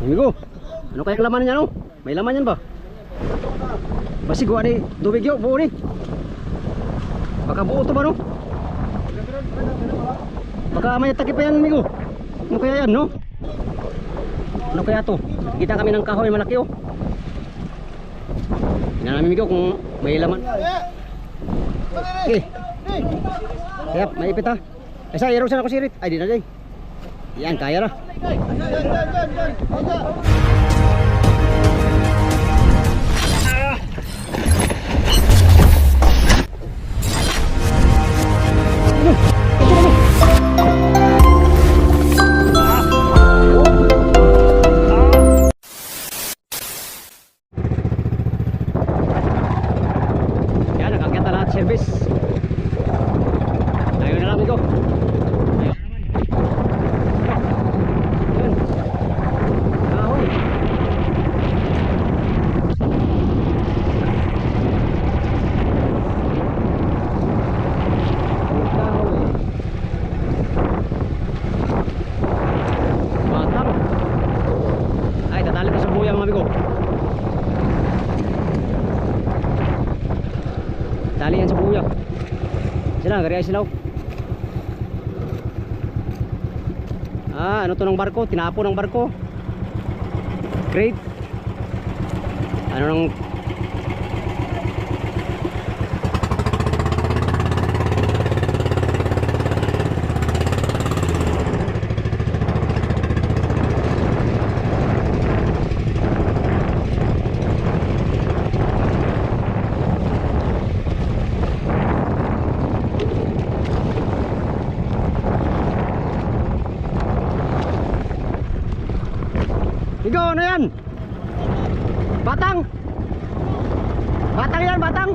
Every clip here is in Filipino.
Amigo, ano kaya laman niya no? May laman yan ba? Basi gua ni tubig yo, buo ni. Baka buo to ba no? Baka may takip pa yan amigo. Ano kaya yan no? Ano kaya to? Kita kami ng kahoy malaki oh. Tingnan namin amigo kung may laman. Okay. Kaya, maipit ha. Eh, sa iro sana ako sirit. Ay, di na din. Yan, kaya na. Gel gel gel gel gel. Hadi. Gari ay silaw. Ah, ano to ng barko? Tinapo ng barko. Great. Ano nang Igo, ano yan? Batang! Batang yan, batang!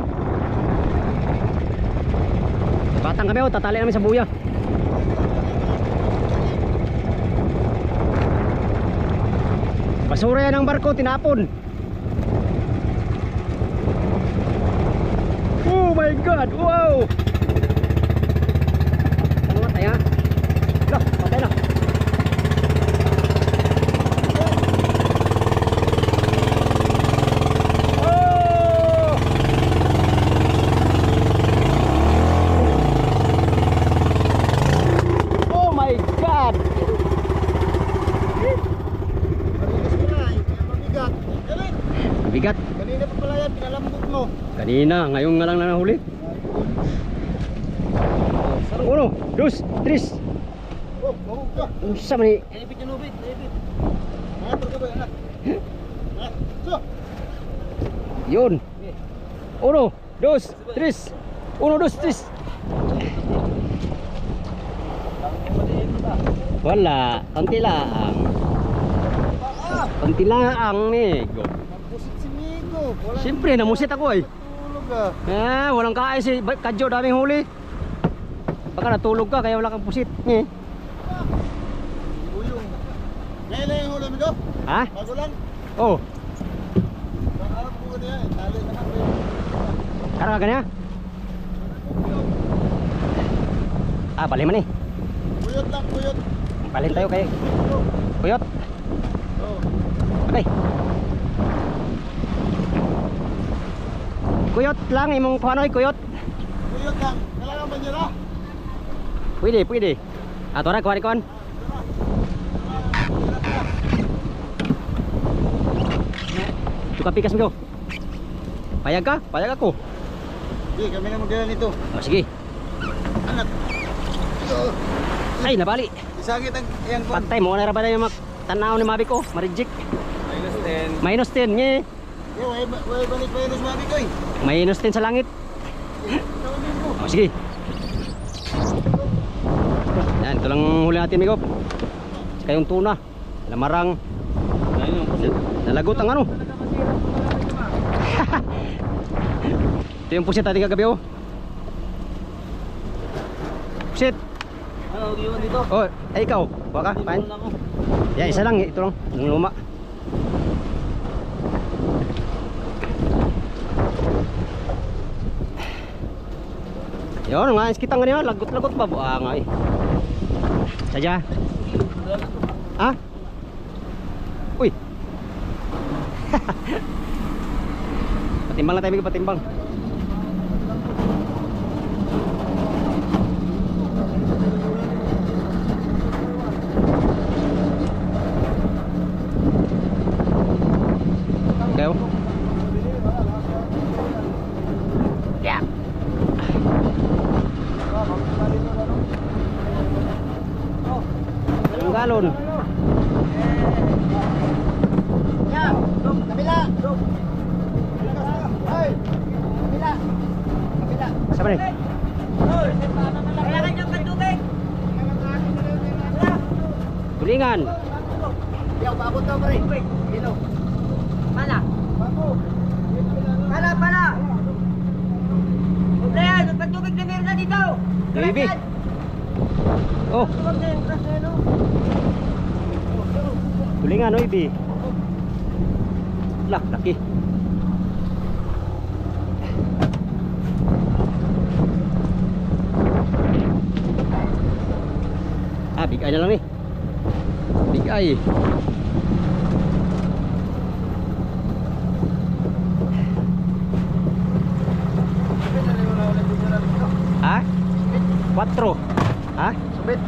Oh, tatali namin sa buya. Basura yan ang barko, tinapon. Oh my God! Wow! Ano matay ha? Loh, patay na. Oh! Oh my God! Mabigat. Bigat. Kanina pa pala yan, pinalambot mo. Kanina, ngayon nga lang na nahuli. Uno, dos, tres. Oh, mahug ka. Unsa man ni? Naipit yung ubit, naipit. Nakapag ka ba, anak? Ah, So, Yun. Uno, dos, tres. Uno, dos, tres. Wala, konti lang. Konti lang ni. magpusit si Migo. Wala Siyempre, namusit ako eh. ah. Ah, walang kain si Kadyo, daming huli. Baka natulog ka, kaya wala kang pusit. Eh. Ngayon lang yung huli, Migo? Ha? Bago lang. Oh, Baka po niya, eh. tali na lang. karga ka niya? Ah, bali man eh. Buyot lang, buyot. Balhin tayo kay Kuyot. Oh. Okay. Kuyot lang, imong kuhanoy, kuyot. Buyot lang. Kailangan ba niya na? Pwede, pwede. Ah, tora, kuhan, kuhan. Suka pikas mo Payag ka? Payag ako. Hindi, kami na magdala nito. Oh, sige. Anak. Oh, Ay, nabali. Isagit ang iyang kon. Patay mo na ra ba na yung mak- tanaw ni Mabi ko? Mareject. Minus 10. Minus 10 nye. Yo, way way balik pa yun sa ko eh. Minus 10 sa langit. Oh, sige. Yan, ito lang huli natin, Migo. Saka yung tuna. Lamarang. Nal- Nalagot ang ano. ito yung pusit natin kagabi, oh. Pusit. Ano, yun dito? Oh, ay ikaw. Kuha ka, pain. ako. Yan, isa lang. Ito lang. Yung luma. Yun, nga kita nga niya, lagot-lagot pa buang ay. Sadya. Ha? Uy. patimbang lang tayo, patimbang. Kayo? Yeah. Anong galon? Ya, kabila. Ay, kabila. Saan rin? Kailangan niyang katubig. Tulingan. Yaw, paabot ka pa rin. Dino. Pala. Pala, pala. Yan, magpatubig na meron na dito. Baby. Oh, oh. tulingan, oy, bi. Lah, laki. Ah, big eye na lang eh. Big eye. Ha? 4. Ha? Subit.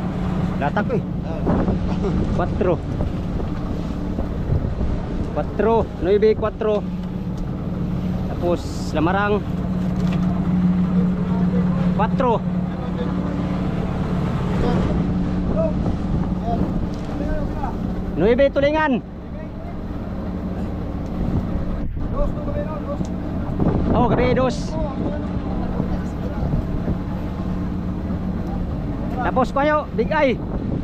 Latak eh. 4. 4. 9, 4. Tapos lamarang 4. Nuibe tulingan. Oh, gabi dos. Tapos kayo, big eye.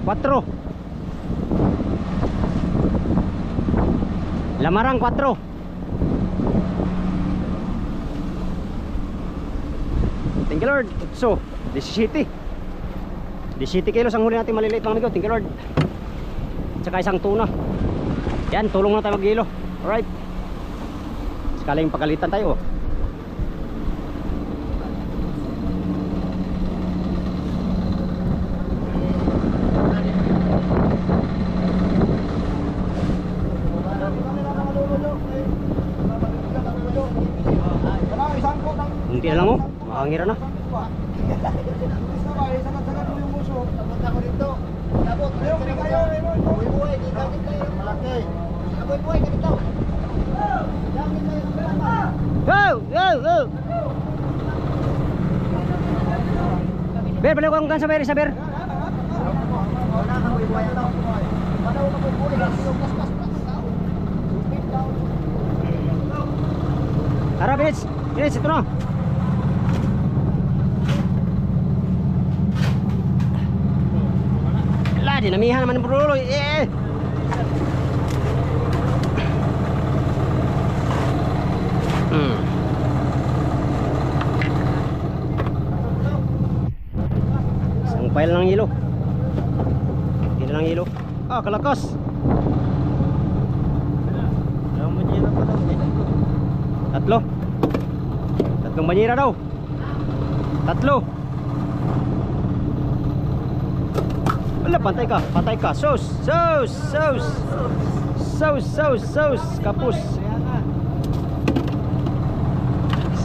4. Lamarang 4. Thank you Lord. So, 17. 17 kilos ang huli natin maliliit mga amigo. Thank you Lord. Tsaka isang tuna. Yan, tulong na tayo mag-ilo. Alright. Sakaling pagalitan tayo. oh. Hindi na lang oh. Makangira na. Go! Go! Go! Ber, balik ko ang gansa ber, isa ber. Tara, Binits. Binits, ito na. Lah, dinamihan naman ng bro. Eh. Hmm. Isang pile ng hilo. Hindi na ng hilo. Ah, kalakas. Tatlo. Tatlong banyera daw. Tatlo. Wala, pantay ka, pantay ka. Sos, sos, sos. Sos, sos, sos. Kapus.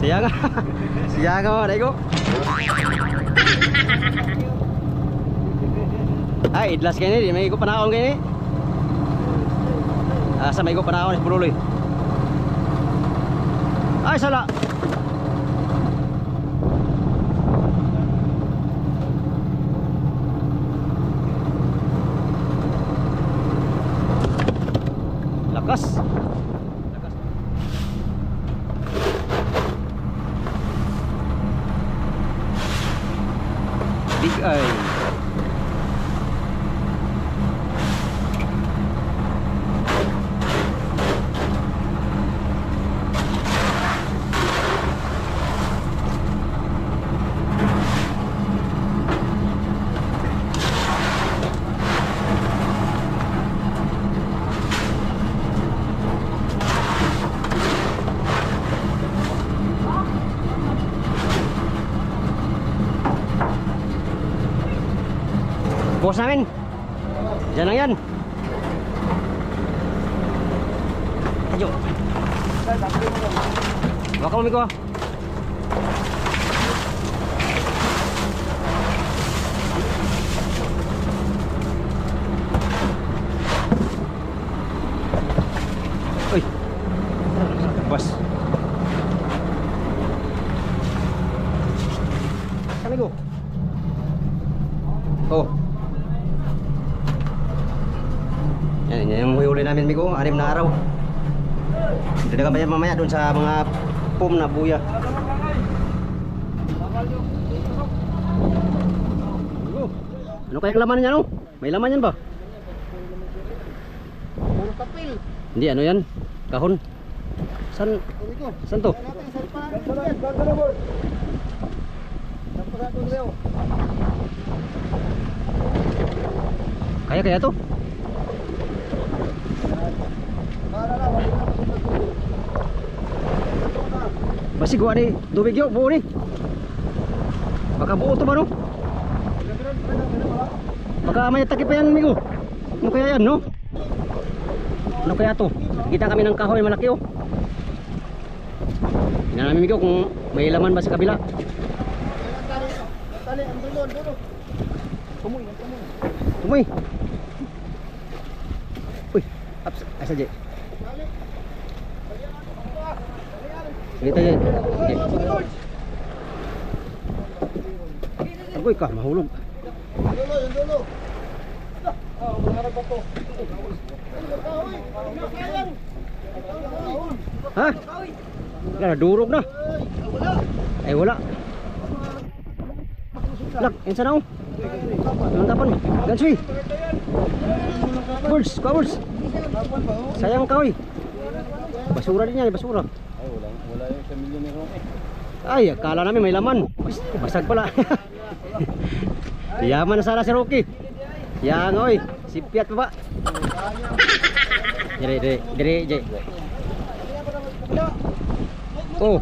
Siya nga. Siya nga mga daigo. Ay, idlas kayo ni. May iko panakaon kayo ni. Asa may iko panakaon ni Bruloy. Ay, sala. bukas namin Diyan lang yan. Tayo Huwag ka mamiko Migo. Anim na araw. Dadagan pa yan mamaya doon sa mga pum na buya. Ano kaya laman niya, no? May laman yan ba? Puro kapil. Hindi, ano yan? Kahon. San, ko. san to? Kaya kaya to? Basi gawa ni tubig yo, buo ni. Baka buo to ba no? Baka may takip pa yan, amigo. Ano yan, no? Ano kaya to? Kita kami ng kahoy malaki oh. Tingnan namin, kung may laman ba sa kabila. Tumoy, tumoy. Tumoy. Uy, asa je. Sige tayo. Sige. Agoy ka, mahulog. Dulo, yung dulo. Ah. Ay, magkahoy. Makayan. Magkahoy. Ha? Wala, durog na. Ay, wala. Wala. Lak, yan sa nao. Anong tapan mo? Gansui. Birds, ka birds. Sayang ka, oy. Basura din yan, basura. Ay, wala, wala yung sa milyon ni Roque. Ay, akala namin may laman. Bas- Basag pala. Yaman na sana si Rocky. Yang, oy. Sipiat pa ba? Dire, dire, dire, dire. Oh,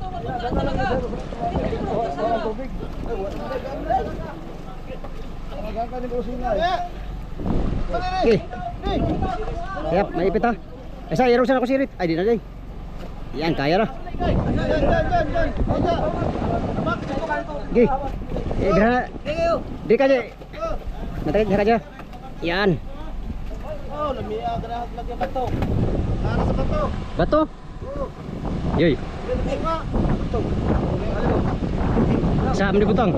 okay. Yap, maipit ha. Ay, sa iro sana ko sirit. Ay, di na day. Yan, kaya na. Gi. Eh, dira. Di ka je. Natay dira ka Yan. Oh, lamia ka na lagyan bato. Para sa bato. Bato. Yoy. Sa amni butang.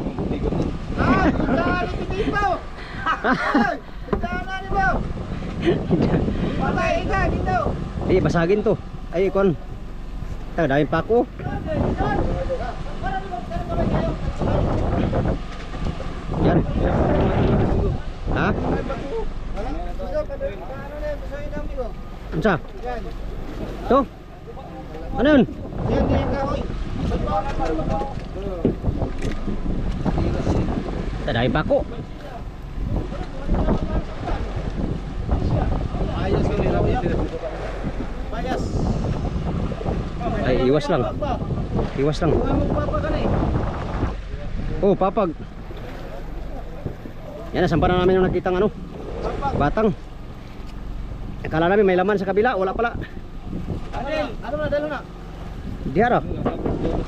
Ah, tindahan ni Tito. Ay, tindahan ni. Patay ka dito. Eh, basagin to. Ay, kon. Taga daming pako. Yan. Ha? Unsa? Yan. To? Ano yun? Yan yung kahoy. Taga daming pako. Ayos ko nila yan. Bayas. Ay, iwas lang. Iwas lang. Oh, papag. Yan, nasampa na namin yung nakitang ano, batang. Akala namin may laman sa kabila, wala pala. Adel, ano na, dalo na? Di hara.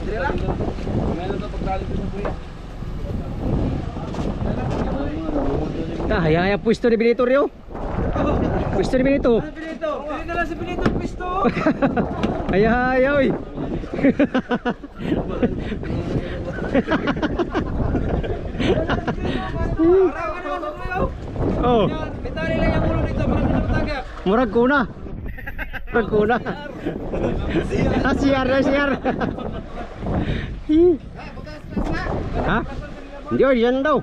Dire lang. Meron to pagdali ko sa kuya. Ta, hayaya pwesto ni Benito Rio. Pwesto ni Benito. Dili na lang si pisto. Araw ka naman sa kuya. oh, Pitali lang yung ulo dito para hindi na matagap. murag kuna. Murag kuna. Ah, siyar na siyar. ha? Hindi, yan daw.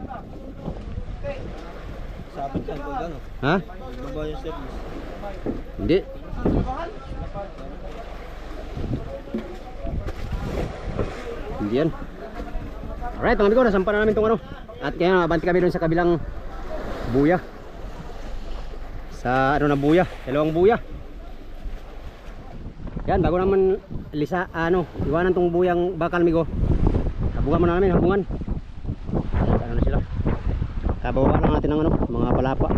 Sabit ko gano. Ha? Baba yung service. Hindi. Hindi yan. Alright, mga amigo, nasampa na namin itong ano. At kaya nabanti kami doon sa kabilang buya. Sa ano na buya, dalawang buya. Yan, bago naman lisa, ano, iwanan tong buyang bakal, amigo. Habungan muna namin, habungan. Ano na sila. Kabawa lang natin ng ano, mga palapa.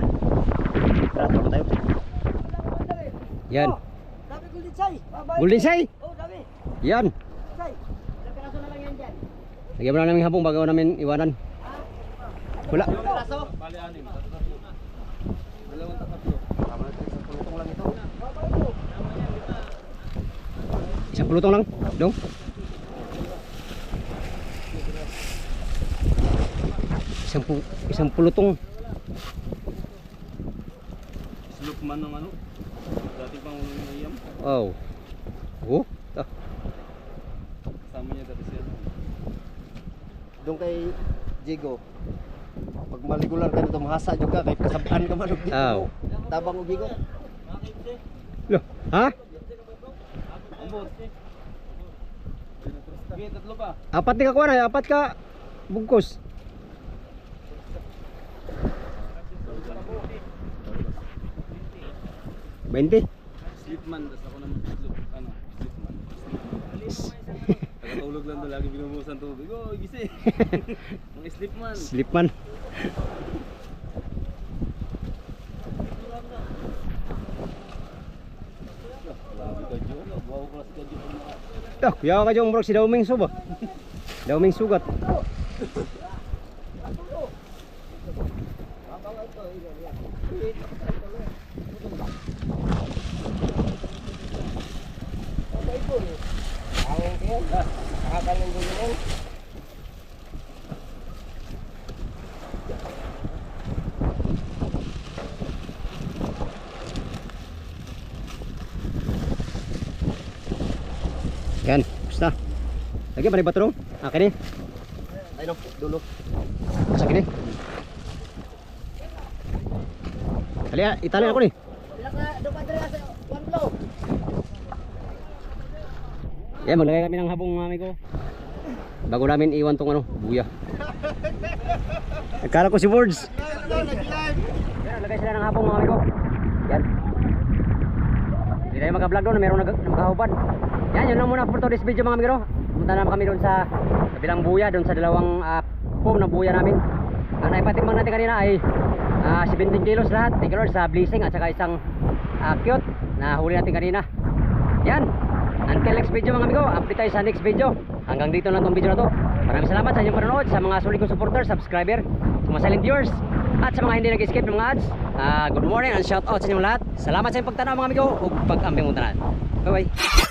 Tara, tayo. Yan. Sabi ko golden say. Golden say. Oh, dami. Yan. Say. Ilang piraso na lang yan dyan. Lagyan mo na namin habong bago namin iwanan. Wala. Ilang piraso? Bali anim. Dalawang tatlo. Tama sa pulutong lang ito. Isang pulutong lang. Dong. Isang, pu isang pulutong. Man ng ano. Dati pang unang iyam. Wow. Oh. Ta. Kasama niya dati siya. Doon kay Jigo. Pag maligular ka dito, mahasa juga kay kasabaan ka man. Aw. Tabang og Jigo. Lo. Ha? Apat ni kakuha na. Apat ka. Bugkos. Bente. Sleepman. Tapos ako naman sloop. Ano? Sleepman. Tagatulog lang doon. Lagi binumusan tubig. Oh, gising. Mga sleepman. Kadyo. Dah, kuya ka dyan bro si Dauming Suba. Dauming Sugat. Yan, basta. Lagi pa rin bato dong? Akin eh. Ay no, dulo. Sa akin eh. Kali, itali ako ni. Ilang ka, doon ka dala sa one blow. Yan, maglagay kami ng habong mami ko. Bago namin iwan tong ano, buya. Nagkala ko si Words. Yan, lagay sila ng habong mami ko. Yan. Hindi tayo mag-vlog doon, meron nag nagkahuban. Yan, yun lang muna for today's video mga amigo. Punta naman kami doon sa kabilang buya, doon sa dalawang uh, foam na buya namin. Ang naipatimbang natin kanina ay ah, 17 kilos lahat. Thank you Lord sa blessing at saka isang ah, cute na huli natin kanina. Yan. Until next video mga amigo, update tayo sa next video. Hanggang dito lang tong video na to. Maraming salamat sa inyong panonood, sa mga sulit kong supporters, subscriber, mga silent viewers, at sa mga hindi nag-skip ng mga ads. Ah, good morning and shout out sa inyong lahat. Salamat sa inyong pagtanaw mga amigo ug pag-ambing mo tanan. Bye bye.